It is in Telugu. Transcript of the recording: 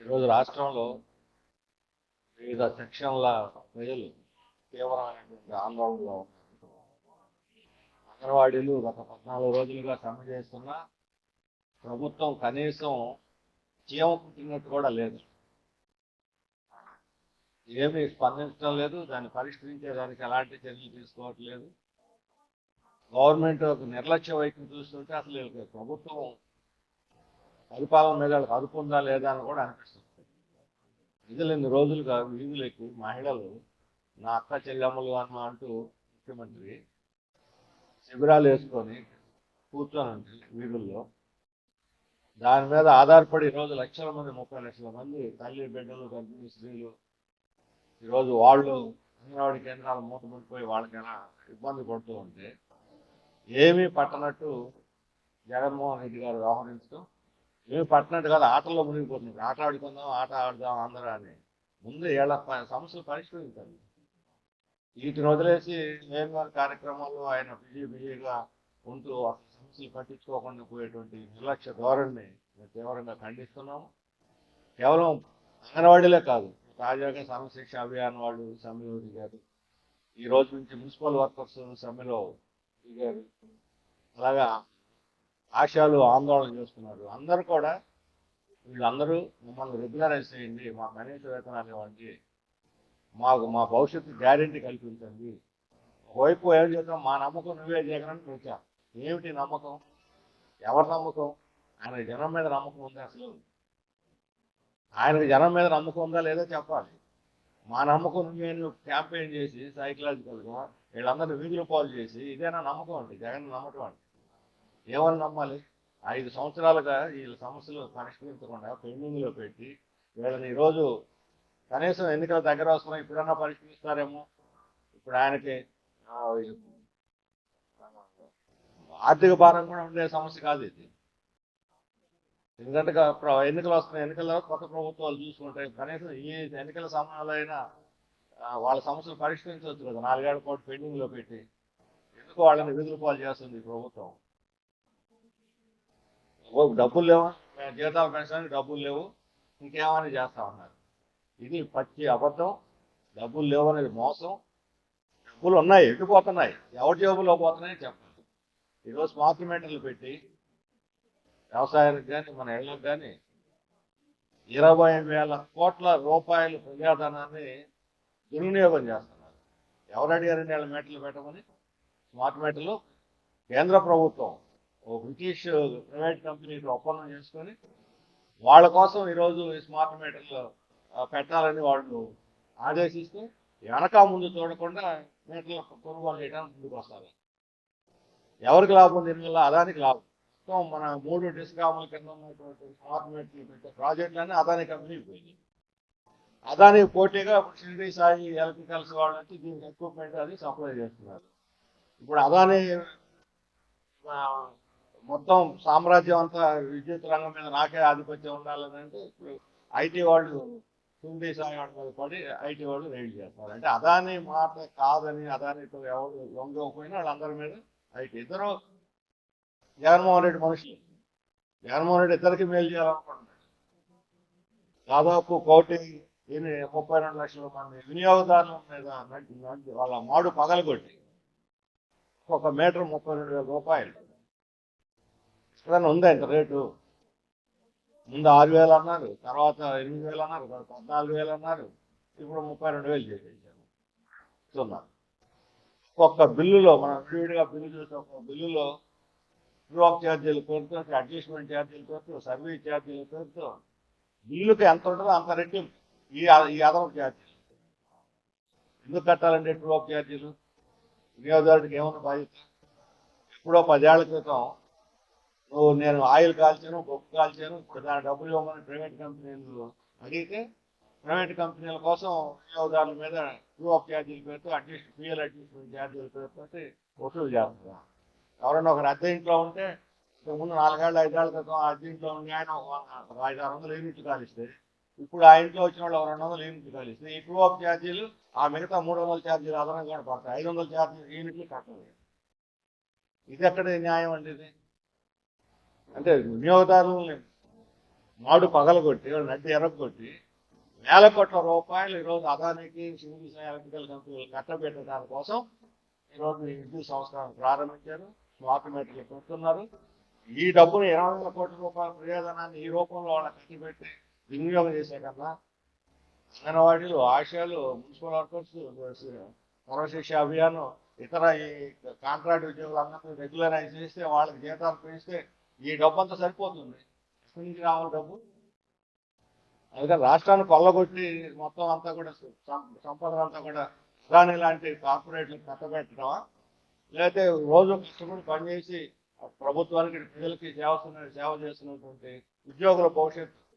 ఈరోజు రాష్ట్రంలో వివిధ సెక్షన్ల ప్రజలు తీవ్రమైనటువంటి ఆందోళనలో ఉన్నారు. అంగన్వాడీలు గత పద్నాలుగు రోజులుగా సమ్మె చేస్తున్నా ప్రభుత్వం కనీసం చీమ పుట్టినట్టు కూడా లేదు. ఏమీ స్పందించడం లేదు దాన్ని పరిష్కరించేదానికి ఎలాంటి చర్యలు తీసుకోవట్లేదు. గవర్నమెంట్ ఒక నిర్లక్ష్య వైఖరి చూస్తుంటే అసలు ప్రభుత్వం పరిపాలన మీద వాళ్ళకి అదుపు ఉందా లేదా అని కూడా అనిపిస్తుంది. ప్రజలు ఇన్ని రోజులుగా వీధులకి మహిళలు నా అక్క చెల్లెమ్మలు అన్న అంటూ ముఖ్యమంత్రి శిబిరాలు వేసుకొని కూర్చొని వీధుల్లో. దాని మీద ఆధారపడి ఈరోజు లక్షల మంది ముప్పై లక్షల మంది తల్లి బిడ్డలు గర్భిణీ స్త్రీలు ఈరోజు వాళ్ళు అంగన్వాడి కేంద్రాలు మూతపడిపోయి వాళ్ళకైనా ఇబ్బంది పడుతూ ఉంటే ఏమీ పట్టనట్టు జగన్మోహన్ రెడ్డి గారు వ్యవహరించడం ఏమి పట్టినట్టు కాదు ఆటల్లో మునిగిపోతుంది ఆట ఆడుకుందాం ఆట ఆడుదాం అందరూ అని ముందు ఏళ్ళ సమస్యలు పరిష్కరించాలి. వీటిని వదిలేసి నేను వారి కార్యక్రమాల్లో ఆయన బిజీ బిజీగా ఉంటూ అసలు సమస్యలు పట్టించుకోకుండా పోయేటువంటి నిర్లక్ష్య ధోరణిని మేము తీవ్రంగా ఖండిస్తున్నాము. కేవలం అంగన్వాడీలే కాదు తాజాగా సమశిక్ష అభియాన్ వాళ్ళు సమ్మెలో దిగారు ఈ రోజు నుంచి మున్సిపల్ వర్కర్స్ సమ్మెలో దిగారు. అలాగా ఆశాలు ఆందోళన చేస్తున్నారు. అందరూ కూడా వీళ్ళందరూ మమ్మల్ని రెగ్యులరైజ్ చేయండి. మా కనీస వేతనాలు ఇవ్వండి. మాకు మా భవిష్యత్తు గ్యారెంటీ కల్పించండి. ఒకవైపు ఏం చేద్దాం? మా నమ్మకం నువ్వే జగన్ ప్రచా ఏమిటి నమ్మకం? ఎవరి నమ్మకం? ఆయన జనం మీద నమ్మకం ఉందా అసలు? ఆయనకు జనం మీద నమ్మకం ఉందా లేదో చెప్పాలి. మా నమ్మకం నువ్వే నువ్వు క్యాంపెయిన్ చేసి సైకలాజికల్గా వీళ్ళందరినీ వీధులు పాలు చేసి ఇదేనా నమ్మకం అండి? జగన్ నమ్మటం అండి. ఏమని నమ్మాలి? ఐదు సంవత్సరాలుగా వీళ్ళ సమస్యలు పరిష్కరించకుండా పెండింగ్లో పెట్టి వీళ్ళని ఈరోజు కనీసం ఎన్నికల దగ్గర వస్తున్నాయి ఇప్పుడన్నా పరిష్కరిస్తారేమో? ఇప్పుడు ఆయనకి ఆర్థిక భారం కూడా ఉండే సమస్య కాదు ఇది. ఎందుకంటే ఎన్నికలు వస్తున్నాయి. ఎన్నికల కొత్త ప్రభుత్వాలు చూసుకుంటాయి కనీసం ఈ ఎన్నికల సమయాలైనా వాళ్ళ సమస్యలు పరిష్కరించవచ్చు కదా. నాలుగేళ్ళ పాటు పెండింగ్లో పెట్టి. ఎందుకు వాళ్ళని విధులు పాలు చేస్తుంది ప్రభుత్వం? డబ్బులు లేవా? మేము జీతాలు పెంచడానికి డబ్బులు లేవు. ఇంకేమని చేస్తా ఉన్నారు? ఇది పచ్చి అబద్ధం. డబ్బులు లేవు అనేది మోసం. డబ్బులు ఉన్నాయి ఎటుపోతున్నాయి ఎవరి జేబులో పోతున్నాయి చెప్పండి ఈరోజు స్మార్ట్ మీటర్లు పెట్టి వ్యవసాయానికి కానీ మన ఇళ్ళకి కానీ ఇరవై వేల కోట్ల రూపాయల ప్రజాధనాన్ని దుర్వినియోగం చేస్తున్నారు. ఎవరు అడిగారండి వాళ్ళ మీటర్లు పెట్టమని? స్మార్ట్ మీటర్లు? కేంద్ర ప్రభుత్వం. బ్రిటిష్ ప్రైవేట్ కంపెనీతో ఒప్పందం చేసుకొని వాళ్ళ కోసం ఈరోజు ఈ స్మార్ట్ మీటర్లు పెట్టాలని వాళ్ళు ఆదేశిస్తే వెనక ముందు చూడకుండా మీటర్లు కొనుగోలు చేయడానికి ముందుకు వస్తారు. ఎవరికి లాభం దీనివల్ల అదానికి లాభం. సో మన మూడు డిస్కాముల కింద ఉన్నటువంటి స్మార్ట్ మీటర్లు పెట్టే ప్రాజెక్టులన్నీ అదాని కంపెనీకి పోయింది అదాని పోటీగా ఇప్పుడు షిరిడి సాయి ఎలక్ట్రికల్స్ వాళ్ళు వచ్చి దీనికి ఎక్విప్మెంట్ అది సప్లై చేస్తున్నారు. ఇప్పుడు అదాని మొత్తం సామ్రాజ్యం అంతా విద్యుత్ రంగం మీద నాకే ఆధిపత్యం ఉండాలని అంటే ఇప్పుడు ఐటీ వాళ్ళు షిరిడి సాయి మీద పడి ఐటీ వాళ్ళు రైడ్ చేస్తారు. అంటే అదాని మాట కాదని అదానితో ఎవరు లొంగకపోయినా వాళ్ళందరి మీద ఐటీ. ఇద్దరు జగన్మోహన్ రెడ్డి మనుషులు. జగన్మోహన్ రెడ్డి ఇద్దరికి మేలు చేయాలనుకుంటున్నాడు దాదాపు కోటి ముప్పై రెండు లక్షల మంది వినియోగదారుల మీద వాళ్ళ మాడు పగలగొట్టి ఒక మీటర్ ముప్పై రెండు వేల రూపాయలు ఎక్కడైనా ఉందా ఇంత రేటు? ముందు ఆరు వేలు అన్నారు తర్వాత ఎనిమిది వేలు అన్నారు పద్నాలుగు వేలు అన్నారు ఇప్పుడు ముప్పై రెండు వేలు చేసేసారు. ఇస్తున్నారు ఒక్క బిల్లులో మనం విడివిడిగా బిల్లు చూస్తే ఒక్క బిల్లులో ఫ్రీ ఛార్జీలు కోరుతూ అడ్జస్ట్మెంట్ ఛార్జీలు కోరుతూ సర్వీస్ ఛార్జీలు కోరుతూ బిల్లుకి ఎంత ఉంటుందో అంత రెట్టి ఈ ఈ అదనపు ఛార్జీలు ఎందుకు కట్టాలండి ట్రూ ఛార్జీలు వినియోగదారుడికి ఏమన్నా బాధ్యత? ఎప్పుడో పదేళ్ళ క్రితం నువ్వు నేను ఆయిల్ కాల్చాను గొప్ప కాల్చాను ఇప్పుడు దాని డబ్బులు ఇవ్వమని ప్రైవేట్ కంపెనీలు అడిగితే ప్రైవేట్ కంపెనీల కోసం వినియోగదారుల మీద ట్రూ ఆఫ్ ఛార్జీలు పేరుతో అడ్జస్ట్ ఫీఎల్ అడ్జస్ట్మెంట్ ఛార్జీలు పేరుతో వసూలు చేస్తున్నారు ఎవరైనా ఒకరు అద్దె ఇంట్లో ఉంటే ఇంతకు ముందు నాలుగేళ్ళు ఐదేళ్ళ క్రితం అద్దె ఇంట్లో ఉండి ఆయన ఒక ఐదు ఆరు వందలు యూనిట్లు కాలిస్తే ఇప్పుడు ఆ ఇంట్లో వచ్చిన వాళ్ళు ఒక రెండు వందలు యూనిట్లు కాలిస్తే ఈ ట్రూ ఆఫ్ ఛార్జీలు ఆ మిగతా మూడు వందల ఛార్జీలు అదనంగా పడతాయి. ఐదు వందల ఛార్జీలు యూనిట్లు కట్టాలి ఇది ఎక్కడ న్యాయం అండి ఇది? అంటే వినియోగదారులని మాడు పగలగొట్టి నడ్డి ఎరగొట్టి వేల కోట్ల రూపాయలు ఈరోజు అదానికి సివిల్ ఎలక్ట్రికల్ కంపెనీలు కట్టబెట్టే దానికోసం ఈరోజు ఈ విద్యుత్ సంస్థను ప్రారంభించారు. స్మార్ట్ మీటర్లు పెడుతున్నారు ఈ డబ్బును ఇరవై వేల కోట్ల రూపాయల ప్రయోజనాన్ని ఈ రూపంలో వాళ్ళకి కట్టిపెట్టి వినియోగం చేసే కన్నా అంగన్వాడీలు ఆశయాలు మున్సిపల్ వర్కర్స్ సర్వశిక్ష అభియాన్ ఇతర ఈ కాంట్రాక్ట్ ఉద్యోగులందరినీ రెగ్యులరైజ్ చేస్తే వాళ్ళకి జీతాలు పెంచితే ఈ డబ్బు అంతా సరిపోతుంది. ఎక్కడి నుంచి రావాలి డబ్బు. అందుకే రాష్ట్రాన్ని కొల్లగొట్టి మొత్తం అంతా కూడా సం- సంపద అంతా కూడా అదాని లాంటి కార్పొరేట్లు కట్టబెట్టడమా? లేకపోతే రోజు కష్టపడి పనిచేసి ప్రభుత్వానికి ప్రజలకి సేవ సేవ చేస్తున్నటువంటి ఉద్యోగుల భవిష్యత్తు